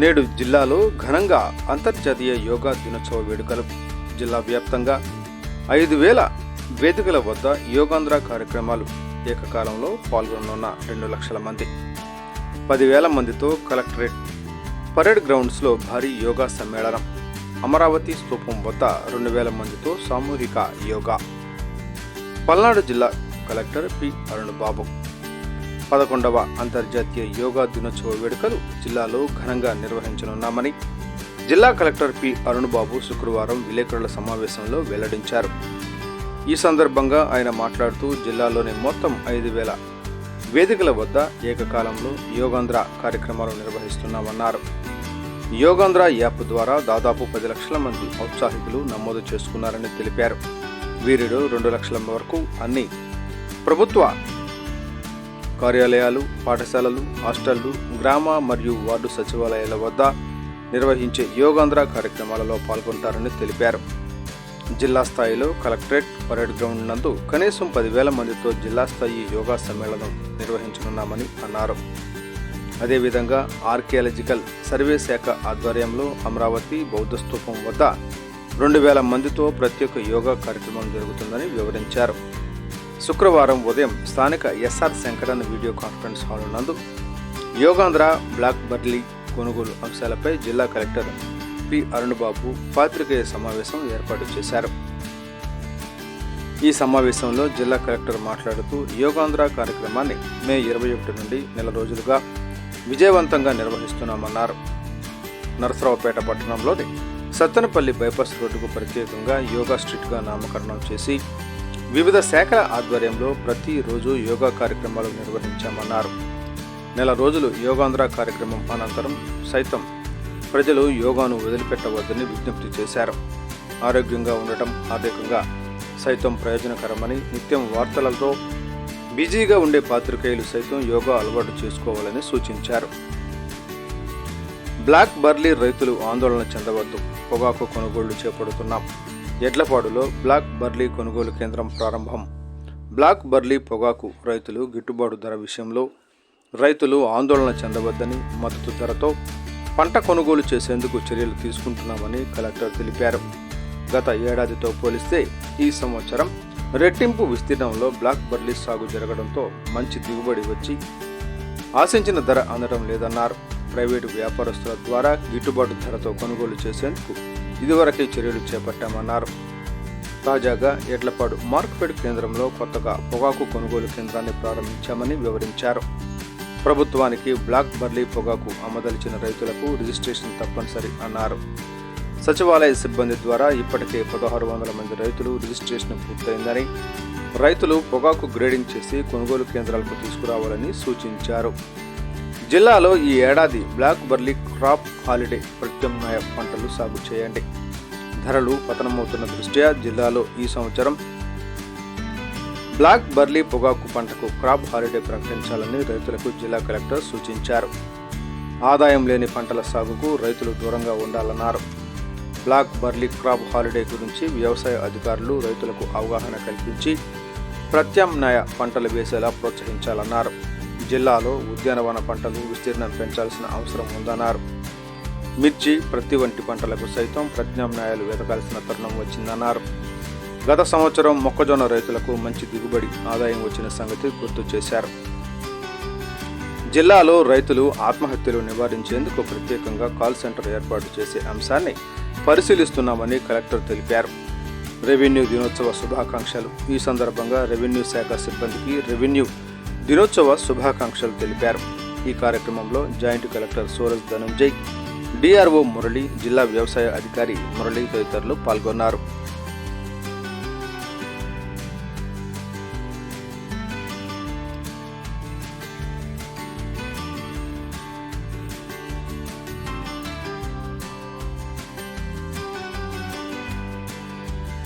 నేడు జిల్లాలో ఘనంగా అంతర్జాతీయ యోగా దినోత్సవ వేడుకలు జిల్లా వ్యాప్తంగా ఐదు వేల వేదికల వద్ద యోగాంధ్ర కార్యక్రమాలు ఏకకాలంలో పాల్గొననున్న రెండు లక్షల మంది. పదివేల మందితో కలెక్టరేట్ పరేడ్ గ్రౌండ్స్లో భారీ యోగా సమ్మేళనం. అమరావతి స్తూపం వద్ద రెండు వేల మందితో సామూహిక యోగా. పల్నాడు జిల్లా కలెక్టర్ పి అరుణ్ బాబు. పదకొండవ అంతర్జాతీయ యోగా దినోత్సవ వేడుకలు జిల్లాలో ఘనంగా నిర్వహించనున్నామని జిల్లా కలెక్టర్ పి అరుణ్ బాబు శుక్రవారం విలేకరుల సమావేశంలో వెల్లడించారు. ఈ సందర్భంగా ఆయన మాట్లాడుతూ జిల్లాలోని మొత్తం ఐదు వేల వేదికల వద్ద ఏకకాలంలో యోగాంధ్ర కార్యక్రమాలు నిర్వహిస్తున్నామన్నారు. యోగాంధ్ర యాప్ ద్వారా దాదాపు పది లక్షల మంది ఔత్సాహికులు నమోదు చేసుకున్నారని తెలిపారు. వీరిలో రెండు లక్షల వరకు అన్ని ప్రభుత్వ కార్యాలయాలు పాఠశాలలు హాస్టళ్ళు గ్రామ మరియు వార్డు సచివాలయాల వద్ద నిర్వహించే యోగాంధ్ర కార్యక్రమాలలో పాల్గొంటారని తెలిపారు. జిల్లా స్థాయిలో కలెక్టరేట్ పరేడ్ గ్రౌండ్ నందు కనీసం పదివేల మందితో జిల్లా స్థాయి యోగా సమ్మేళనం నిర్వహించనున్నామని అన్నారు. అదేవిధంగా ఆర్కియాలజికల్ సర్వే శాఖ ఆధ్వర్యంలో అమరావతి బౌద్ధ స్థూపం వద్ద రెండు వేల మందితో ప్రత్యేక యోగా కార్యక్రమం జరుగుతుందని వివరించారు. శుక్రవారం ఉదయం స్థానిక SR Sankaran video conference hall నందు యోగాంధ్ర బ్లాక్ బర్లీ కొనుగోలు అంశాలపై జిల్లా కలెక్టర్ పి అరుణ్బాబు పాత్రికేయ సమావేశం ఏర్పాటు చేశారు. ఈ సమావేశంలో జిల్లా కలెక్టర్ మాట్లాడుతూ యోగాంధ్ర కార్యక్రమాన్ని మే ఇరవై ఒకటి నుండి నెల రోజులుగా విజయవంతంగా నిర్వహిస్తున్నామన్నారు. నరసరావుపేట పట్టణంలోని సత్తెనపల్లి బైపాస్ రోడ్డుకు ప్రత్యేకంగా యోగా స్ట్రీట్గా నామకరణం చేసి వివిధ శాఖల ఆధ్వర్యంలో ప్రతిరోజు యోగా కార్యక్రమాలు నిర్వహించామన్నారు. నెల రోజులు యోగాంధ్ర కార్యక్రమం అనంతరం సైతం ప్రజలు యోగాను వదిలిపెట్టవద్దని విజ్ఞప్తి చేశారు. ఆరోగ్యంగా ఉండటం ఆర్థికంగా సైతం ప్రయోజనకరమని నిత్యం వార్తలతో బిజీగా ఉండే పాత్రికేయులు సైతం యోగా అలవాటు చేసుకోవాలని సూచించారు. బ్లాక్ బర్లీ రైతులు ఆందోళన చెందవద్దు. పొగాకు కొనుగోళ్ళు చేపడుతున్నాం. ఎడ్లపాడులో బ్లాక్ బర్లీ కొనుగోలు కేంద్రం ప్రారంభం. బ్లాక్ బర్లీ పొగాకు రైతులు గిట్టుబాటు ధర విషయంలో రైతులు ఆందోళన చెందవద్దని మద్దతు ధరతో పంట కొనుగోలు చేసేందుకు చర్యలు తీసుకుంటున్నామని కలెక్టర్ తెలిపారు. గత ఏడాదితో పోలిస్తే ఈ సంవత్సరం రెట్టింపు విస్తీర్ణంలో బ్లాక్ బర్లీ సాగు జరగడంతో మంచి దిగుబడి వచ్చి ఆశించిన ధర అందడం లేదన్నారు. ప్రైవేటు వ్యాపారస్తుల ద్వారా గిట్టుబాటు ధరతో కొనుగోలు చేసేందుకు ఇదివరకే చర్యలు చేపట్టామన్నారు. తాజాగా ఎడ్లపాడు మార్కెట్ కేంద్రంలో కొత్తగా పొగాకు కొనుగోలు కేంద్రాన్ని ప్రారంభించామని వివరించారు. ప్రభుత్వానికి బ్లాక్ బర్లీ పొగాకు అమ్మదలిచిన రైతులకు రిజిస్ట్రేషన్ తప్పనిసరి అన్నారు. సచివాలయ సిబ్బంది ద్వారా ఇప్పటికే పదహారు వందల మంది రైతులు రిజిస్ట్రేషన్ పూర్తయిందని రైతులు పొగాకు గ్రేడింగ్ చేసి కొనుగోలు కేంద్రాలకు తీసుకురావాలని సూచించారు. జిల్లాలో ఈ ఏడాది బ్లాక్ బర్లీ క్రాప్ హాలిడే ప్రత్యామ్నాయ పంటలు సాగు చేయండి. ధరలు పతనమవుతున్న దృష్ట్యా జిల్లాలో ఈ సంవత్సరం బ్లాక్ బర్లీ పొగాకు పంటకు క్రాప్ హాలిడే ప్రకటించాలని రైతులకు జిల్లా కలెక్టర్ సూచించారు. ఆదాయం లేని పంటల సాగుకు రైతులు దూరంగా ఉండాలన్నారు. బ్లాక్ బర్లీ క్రాప్ హాలిడే గురించి వ్యవసాయ అధికారులు రైతులకు అవగాహన కల్పించి ప్రత్యామ్నాయ పంటలు వేసేలా ప్రోత్సహించాలన్నారు. జిల్లాలో ఉద్యానవన పంటలు విస్తీర్ణం పెంచాల్సిన అవసరం ఉందన్నారు. మిర్చి ప్రతి వంటి పంటలకు సైతం ప్రత్యామ్నాయాలు వెతకాల్సిన తరుణం వచ్చిందన్నారు. గత సంవత్సరం మొక్కజొన్న రైతులకు మంచి దిగుబడి ఆదాయం వచ్చిన సంగతి గుర్తు చేశారు. జిల్లాలో రైతులు ఆత్మహత్యలు నివారించేందుకు ప్రత్యేకంగా కాల్ సెంటర్ ఏర్పాటు చేసే అంశాన్ని పరిశీలిస్తున్నామని కలెక్టర్ తెలిపారు. రెవెన్యూ దినోత్సవ శుభాకాంక్షలు. ఈ సందర్భంగా రెవెన్యూ శాఖ సిబ్బందికి రెవెన్యూ దినోత్సవ శుభాకాంక్షలు తెలిపారు. ఈ కార్యక్రమంలో joint collector Suraj Dhanunjay DRO Murali జిల్లా వ్యవసాయ అధికారి మురళి తదితరులు పాల్గొన్నారు.